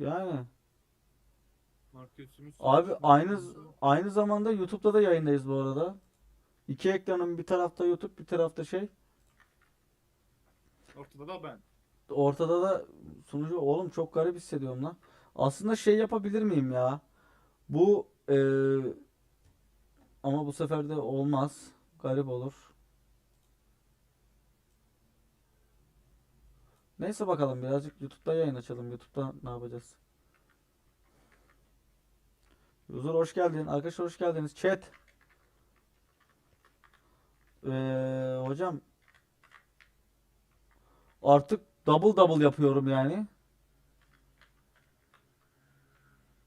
Yani abi aynı aynı zamanda YouTube'da da yayındayız bu arada. İki ekranın bir tarafta YouTube, bir tarafta şey. Ortada da ben. Ortada da sunucu oğlum çok garip hissediyorum lan. Aslında şey yapabilir miyim ya? Bu eee, ama bu sefer de olmaz. Garip olur. Neyse bakalım birazcık YouTube'da yayın açalım. YouTube'da ne yapacağız? User hoş geldin. Arkadaşlar hoş geldiniz. Chat. Eee, hocam artık double double yapıyorum yani.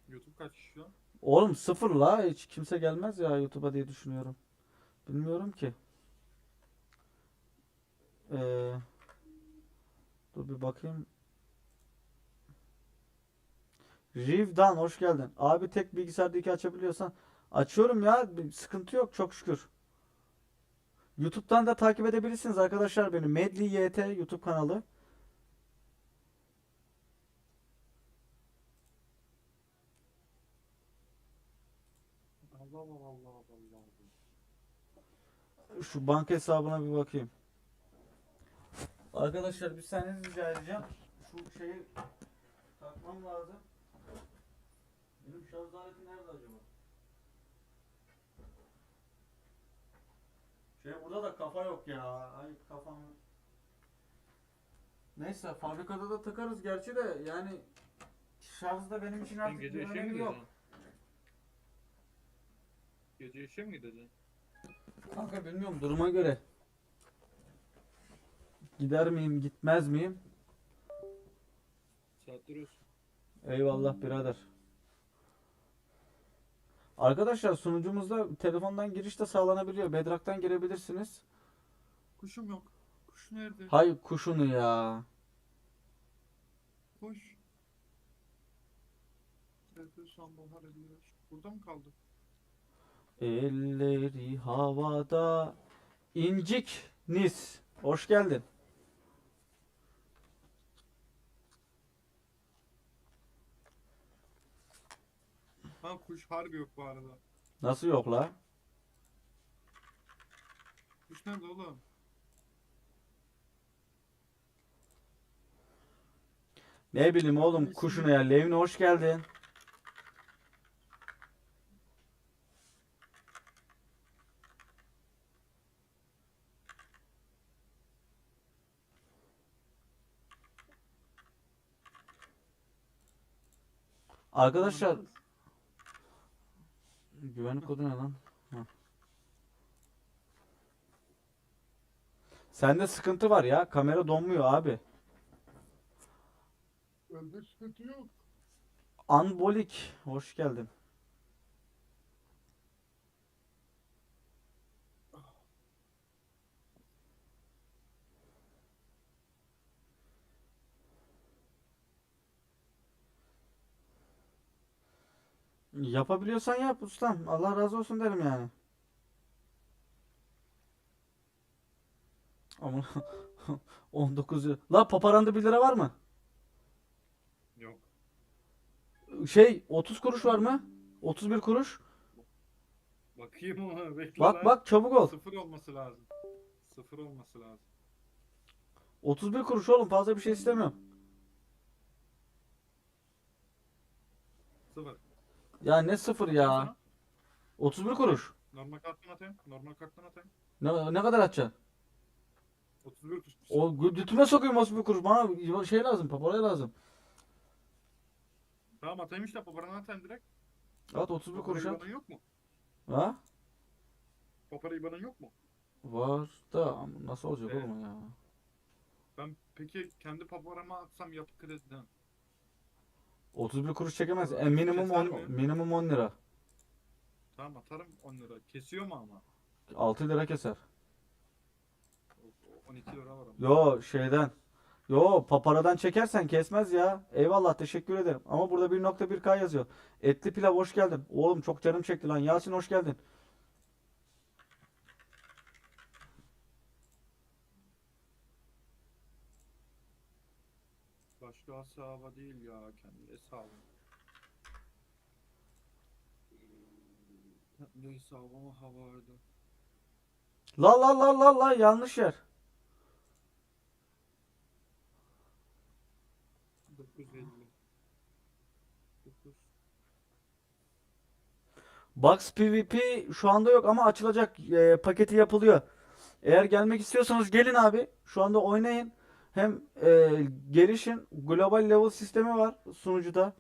YouTube kaç kişi şu an? Oğlum sıfır la hiç kimse gelmez ya YouTube'a diye düşünüyorum. Bilmiyorum ki. Ee, dur bir bakayım. Rivdan hoş geldin. Abi tek bilgisayarda iki açabiliyorsan açıyorum ya bir sıkıntı yok çok şükür. YouTube'dan da takip edebilirsiniz arkadaşlar beni. Medli YT YouTube kanalı. Allah Allah Allah Allah Allah. Şu banka hesabına bir bakayım. Arkadaşlar bir saniye rica edeceğim. Şu şeyi takmam lazım. Benim şarj aleti nerede acaba? Şey burada da kafa yok ya. Ay kafam. Neyse fabrikada da takarız gerçi de yani şarjda benim için artık gece bir işe mi önemi yok. gideceksin? Gece işe mi gideceksin? Kanka bilmiyorum duruma göre. Gider miyim gitmez miyim? Saatler olsun. Eyvallah birader. Arkadaşlar sunucumuzda telefondan giriş de sağlanabiliyor. Bedrock'tan girebilirsiniz. Kuşum yok. Kuş nerede? Hay kuşunu ya. Kuş. Nerede sonbahar ediyor? Burada mı kaldı? Elleri havada. İncik Nis. Hoş geldin. Ha kuş harbi yok bu arada. Nasıl yok la? Kuş nerede oğlum? Ne bileyim oğlum kuşunu ya. Levni hoş geldin. Arkadaşlar güvenlik kodu ne lan? Ha. Sende sıkıntı var ya. Kamera donmuyor abi. Bende sıkıntı yok. Anbolik hoş geldin. Yapabiliyorsan yap ustam. Allah razı olsun derim yani. Ama 19 lira. La paparanda 1 lira var mı? Yok. Şey 30 kuruş var mı? 31 kuruş. Bakayım ama bekle Bak lan. bak çabuk ol. Sıfır olması lazım. Sıfır olması lazım. 31 kuruş oğlum fazla bir şey istemiyorum. Sıfır. Ya ne sıfır ya? Sana 31 kuruş. Normal karttan atayım. Normal karttan atayım. Ne, ne kadar atacaksın? 31 kuş. O götüme sokayım 31 kuruş. Bana şey lazım, paparaya lazım. Tamam atayım işte paparanı atayım direkt. At 31 kuruş Papara at. yok mu? Ha? Papara ibanın yok mu? Var da nasıl olacak Evet. oğlum ya? Ben peki kendi paparama atsam yapı krediden. 31 kuruş çekemez. E, minimum Keser 10 mi? minimum 10 lira. Tamam atarım 10 lira. Kesiyor mu ama? 6 lira keser. O- o 12 lira var ama. Yo şeyden. Yo paparadan çekersen kesmez ya. Eyvallah teşekkür ederim. Ama burada 1.1K yazıyor. Etli pilav hoş geldin. Oğlum çok canım çekti lan. Yasin hoş geldin. Başka hesaba değil ya. Kendi hesabım. Kendi hesabıma ha vardı. La la la la la yanlış yer. 950. 9. Box PvP şu anda yok ama açılacak e, paketi yapılıyor. Eğer gelmek istiyorsanız gelin abi. Şu anda oynayın. Hem e, gelişin. Global level sistemi var sunucuda.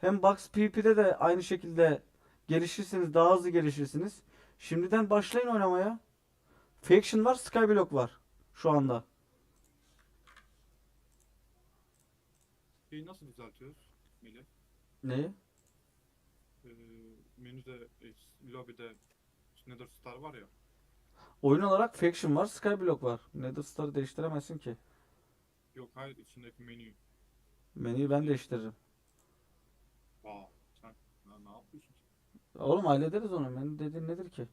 Hem Box PvP'de de aynı şekilde gelişirsiniz. Daha hızlı gelişirsiniz. Şimdiden başlayın oynamaya. Faction var, Skyblock var şu anda. Şeyi nasıl düzeltiyoruz? Melih? Neyi? Ee, menüde, e, lobide Nether Star var ya. Oyun olarak Faction var, Skyblock var. Nether Star'ı değiştiremezsin ki. Yok hayır içindeki menü. Menüyü ben değiştiririm. Vaa sen ya ne yapıyorsun? Oğlum hallederiz onu. Menü dediğin nedir ki?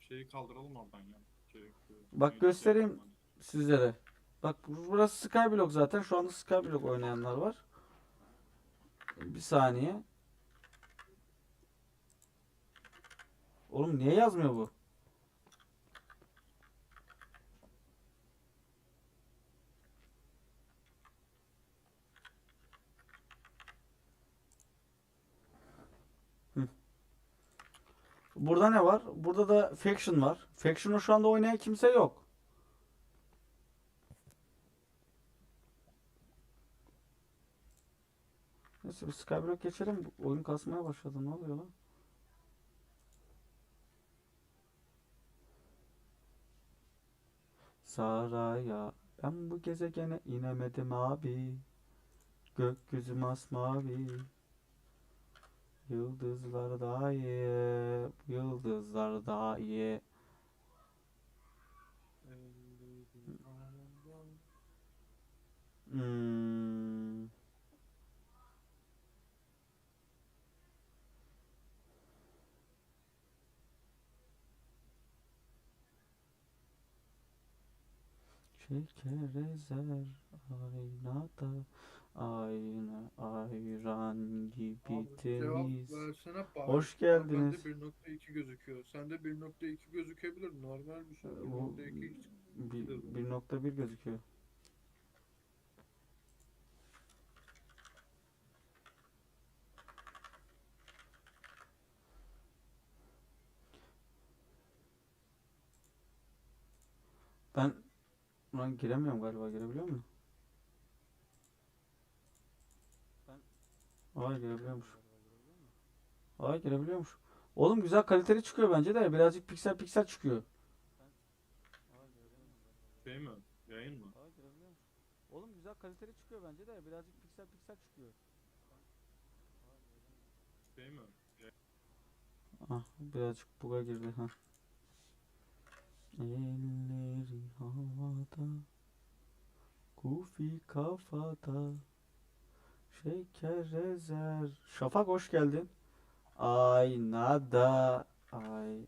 Şeyi kaldıralım oradan ya. Şey, Bak menü- göstereyim. sizlere. Bak burası Skyblock zaten. Şu anda Skyblock oynayanlar var. Bir saniye. Oğlum niye yazmıyor bu? Burada ne var? Burada da Faction var. Faction'ı şu anda oynayan kimse yok. Neyse bir Skyblock geçelim. Oyun kasmaya başladı. Ne oluyor lan? Saraya ben bu gezegene inemedim abi. Gökyüzü masmavi. Yıldızlar daha iyi. Yıldızlar daha iyi. Hmm. Şeker ezer aynada Aynı ayran gibi Abi cevap temiz versene bari. Hoş Bende geldiniz. 1.2 gözüküyor. Sende 1.2 gözükebilir. Normal bir şey. Bu 1.2 bir- 1.1 gözüküyor. Ben Lan giremiyorum galiba girebiliyor muyum? Aa girebiliyormuş. Aa girebiliyormuş. Oğlum güzel kaliteli çıkıyor bence de birazcık piksel piksel çıkıyor. Şey mi? Yayın mı? Aa girebiliyormuş. Oğlum güzel kaliteli çıkıyor bence de birazcık piksel piksel çıkıyor. Şey mi? Ah birazcık buga girdi ha. Elleri havada Kufi kafada Şeker ezer Şafak hoş geldin. Aynada Ay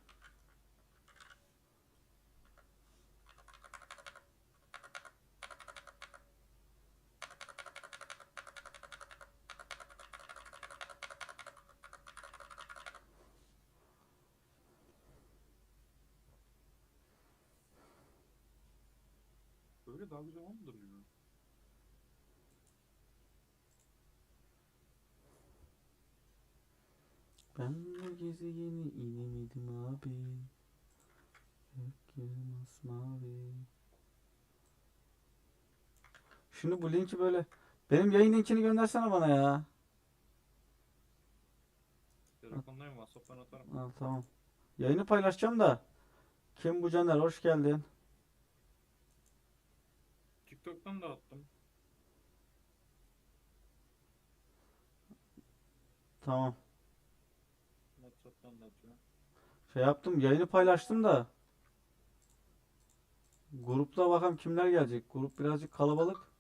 Böyle daha güzel olmuyor ya. Ben bu gezegeni inemedim abi Gökyüzü masmavi Şimdi bu linki böyle Benim yayın linkini göndersene bana ya. Telefondayım WhatsApp'tan atarım. Ha, tamam. Yayını paylaşacağım da. Kim bu Caner? Hoş geldin. TikTok'tan da attım. Tamam. Şey yaptım. Yayını paylaştım da. Grupta bakalım kimler gelecek. Grup birazcık kalabalık.